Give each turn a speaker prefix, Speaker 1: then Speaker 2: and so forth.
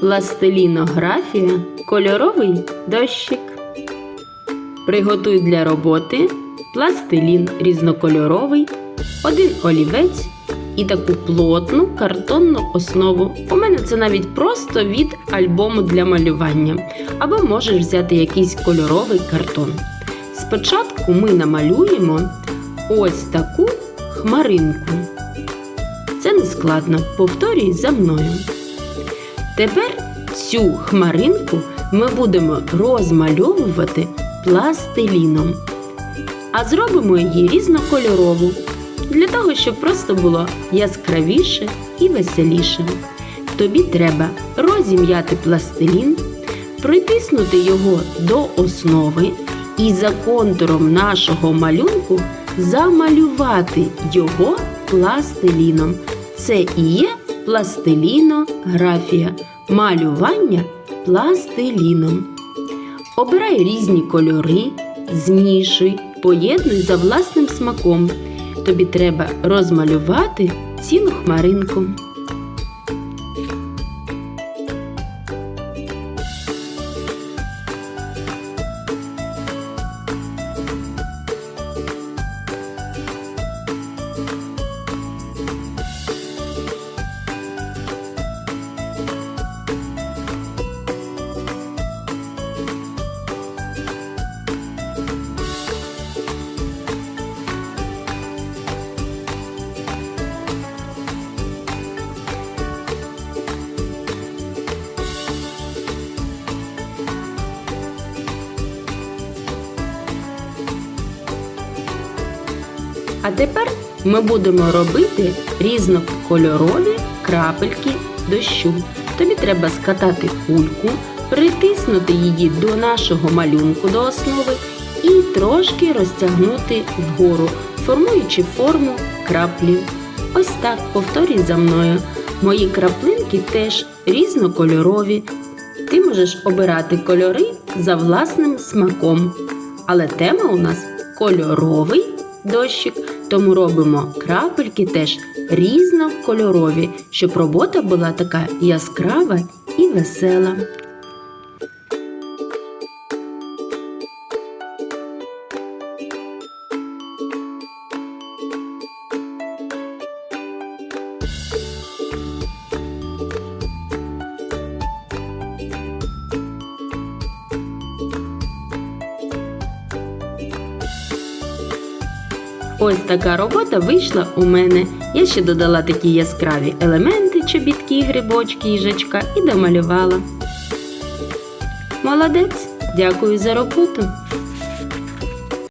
Speaker 1: пластилінографія кольоровий дощик. Приготуй для роботи пластилін різнокольоровий, один олівець і таку плотну картонну основу. У мене це навіть просто від альбому для малювання. Або можеш взяти якийсь кольоровий картон. Спочатку ми намалюємо ось таку хмаринку. Це не складно. Повторюй за мною. Тепер цю хмаринку ми будемо розмальовувати пластиліном. А зробимо її різнокольорову, для того, щоб просто було яскравіше і веселіше. Тобі треба розім'яти пластилін, притиснути його до основи і за контуром нашого малюнку замалювати його пластиліном. Це і є пластилінографія, малювання пластиліном. Обирай різні кольори, змішуй, поєднуй за власним смаком. Тобі треба розмалювати цілу хмаринку. А тепер ми будемо робити різнокольорові крапельки дощу. Тобі треба скатати кульку, притиснути її до нашого малюнку до основи і трошки розтягнути вгору, формуючи форму краплі. Ось так повторюй за мною. Мої краплинки теж різнокольорові. Ти можеш обирати кольори за власним смаком. Але тема у нас кольоровий дощик, тому робимо крапельки теж різнокольорові, щоб робота була така яскрава і весела. Ось така робота вийшла у мене. Я ще додала такі яскраві елементи, чобітки, грибочки, їжачка і домалювала. Молодець, дякую за роботу.